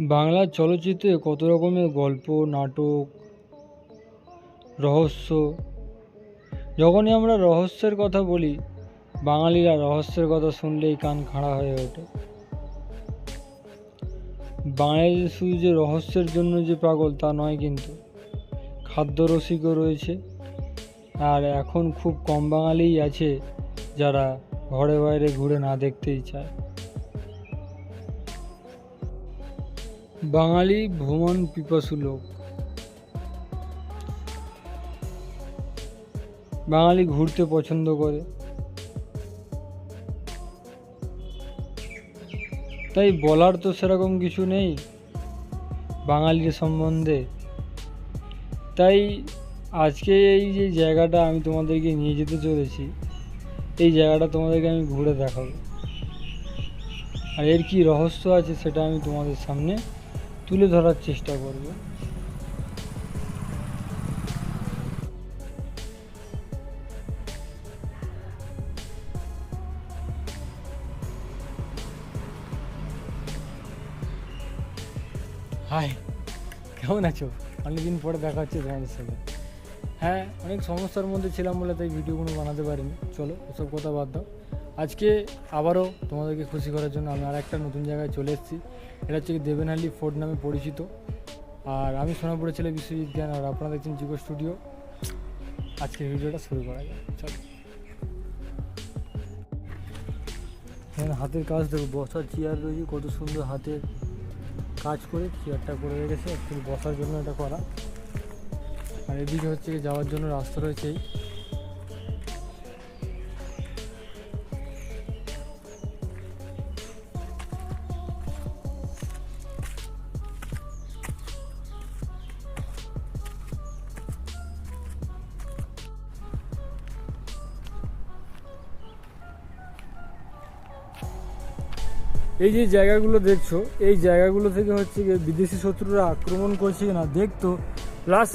বাংলা চলচ্চিত্রে কত রকমের গল্প, নাটক, রহস্য? যখনই আমরা রহস্যের কথা বলি, বাঙালিরা রহস্যের কথা শুনলেই কান খাড়া হয়ে ওঠে। বাঙালিদের শুধু যে রহস্যের জন্য যে পাগল তা নয় কিন্তু, খাদ্য রসিকও রয়েছে। আর এখন খুব কম বাঙালিই আছে যারা ঘরে বাইরে ঘুরে না দেখতেই চায়। বাঙালি ভ্রমণ পিপাসু লোক। বাঙালি ঘুরতে পছন্দ করে। তাই বলার তো সেরকম কিছু নেই বাঙালির সম্বন্ধে। তাই আজকে এই যে জায়গাটা আমি তোমাদেরকে নিয়ে যেতে চলেছি, এই জায়গাটা তোমাদেরকে আমি ঘুরে দেখাবো। আর এর কি রহস্য আছে সেটা আমি তোমাদের সামনে তুলে ধরার চেষ্টা করব। হাই, কেমন আছো? অনেকদিন পরে দেখা হচ্ছে তোমাদের সাথে। হ্যাঁ অনেক সমস্যার মধ্যে ছিলাম বলে তাই ভিডিওগুলো বানাতে পারিনি। চলো, ওসব কথা বাদ দাও। আজকে আবারও তোমাদেরকে খুশি করার জন্য আমি আর একটা নতুন জায়গায় চলে এসেছি। এটা হচ্ছে দেবেনহালি ফোর্ট নামে পরিচিত। আর আমি সোনাপুরে ছেলে বিশ্বজিৎ জ্ঞান আর আপনারা দেখছেন জিগো স্টুডিও। আজকের ভিডিওটা শুরু করা যাক। চলো। এখানে হাতের কাজ দেখো, বসার চেয়ার রয়েছে, কত সুন্দর হাতের কাজ করে চেয়ারটা করে রেখেছে। বসার জন্য এটা করা। আর এদিকে হচ্ছে যাওয়ার জন্য রাস্তা রয়েছে এই। এই যে জায়গাগুলো দেখছ, এই জায়গাগুলো থেকে হচ্ছে বিদেশি শত্রুরা আক্রমণ করছে না দেখতো। প্লাস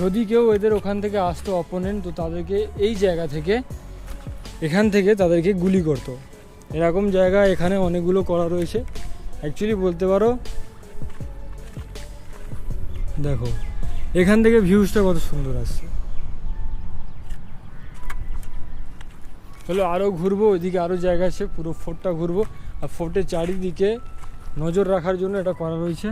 যদি কেউ এদের ওখান থেকে আসতো অপোনেন্ট তো তাদেরকে এই জায়গা থেকে, এখান থেকে তাদেরকে গুলি করতো। এরকম জায়গা এখানে অনেকগুলো করা রয়েছে। অ্যাকচুয়ালি বলতে পারো, দেখো, এখান থেকে ভিউজটা কত সুন্দর আসছে। চলো আরও ঘুরবো, ওইদিকে আরও জায়গা আছে, পুরো ফোর্টটা ঘুরবো। আর ফোর্টের চারিদিকে নজর রাখার জন্য এটা করা রয়েছে।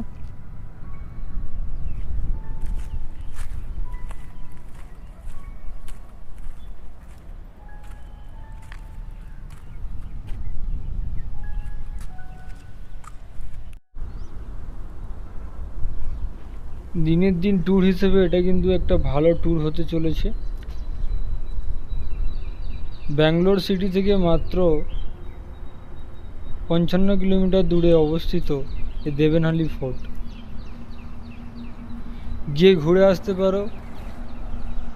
দিনের দিন ট্যুর হিসেবে এটা কিন্তু একটা ভালো ট্যুর হতে চলেছে। ব্যাঙ্গালোর সিটি থেকে মাত্র পঞ্চান্ন কিলোমিটার দূরে অবস্থিত এই দেবেনহালি ফোর্ট। গিয়ে ঘুরে আসতে পারো,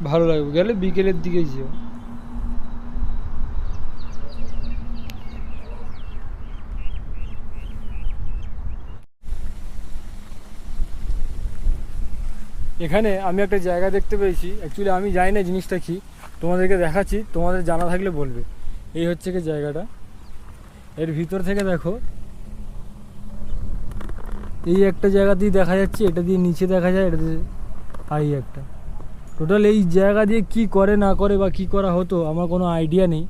ভালো লাগবে। গেলে বিকেলের দিকে যেও। এখানে আমি একটা জায়গা দেখতে পেয়েছি। অ্যাকচুয়ালি আমি জানি না জিনিসটা কি। তোমাদেরকে দেখাচ্ছি, তোমাদের জানা থাকলে বলবে। এই হচ্ছে কি জায়গাটা। এর ভিতর থেকে দেখো। এই একটা জায়গা দিয়ে দেখা যাচ্ছে, এটা দিয়ে নিচে দেখা যায়, এটা দিয়ে একটা। টোটাল এই জায়গা দিয়ে কি করে, না করে বা কি করা হতো, আমার কোনো আইডিয়া নেই।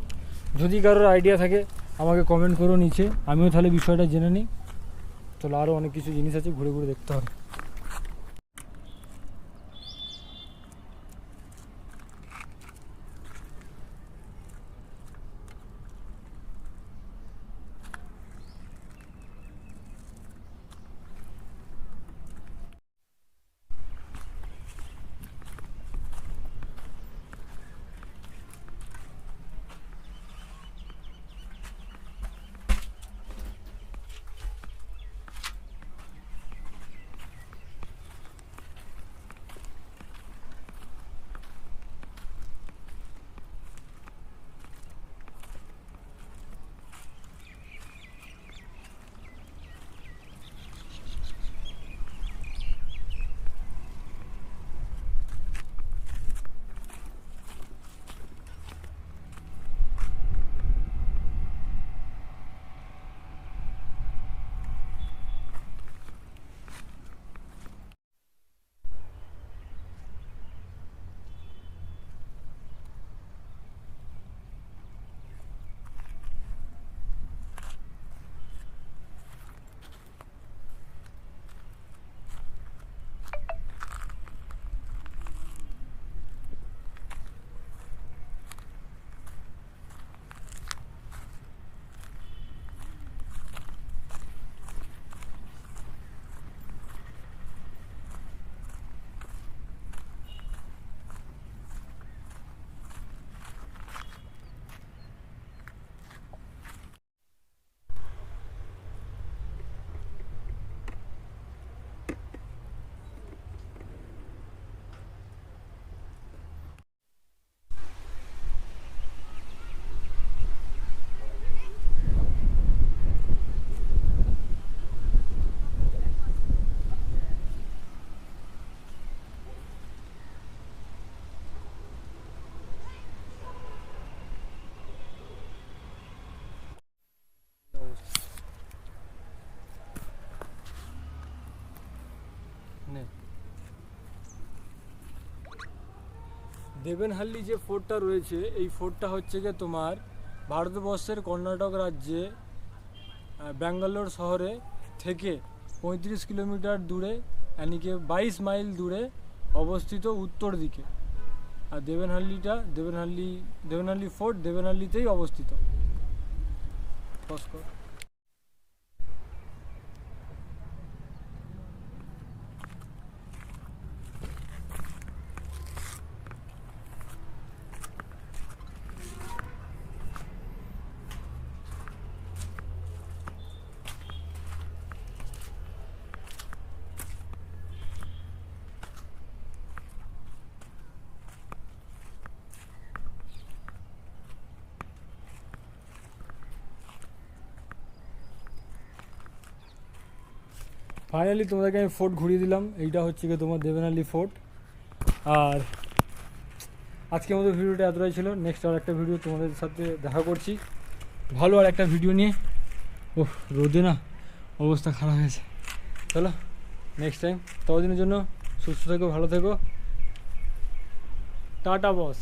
যদি কারোর আইডিয়া থাকে, আমাকে কমেন্ট করো নিচে। আমিও তাহলে বিষয়টা জেনে নিই। তাহলে আরও অনেক কিছু জিনিস আছে, ঘুরে ঘুরে দেখতে হবে। দেবেনহাল্লি যে ফোর্টটা রয়েছে, এই ফোর্টটা হচ্ছে গিয়ে তোমার ভারতবর্ষের কর্ণাটক রাজ্যে ব্যাঙ্গালোর শহরে থেকে পঁয়ত্রিশ কিলোমিটার দূরে এনিকে বাইশ মাইল দূরে অবস্থিত উত্তর দিকে। আর দেবেনহাল্লিটা, দেবেনহাল্লি দেবেনহাল্লি ফোর্ট দেবেনহাল্লিতেই অবস্থিত। ফাইনালি তোমাদেরকে আমি ফোর্ট ঘুরিয়ে দিলাম। এইটা হচ্ছে গিয়ে তোমার দেবেনালি ফোর্ট আর আজকের মতো ভিডিওটা এতটাই ছিল। নেক্সট আর একটা ভিডিও তোমাদের সাথে দেখা করছি। ভালো আর একটা ভিডিও নিয়ে। ওহ রোদে না অবস্থা খারাপ হয়েছে। চলো নেক্সট টাইম ততদিনের জন্য সুস্থ থেকো, ভালো থেকো। টাটা বস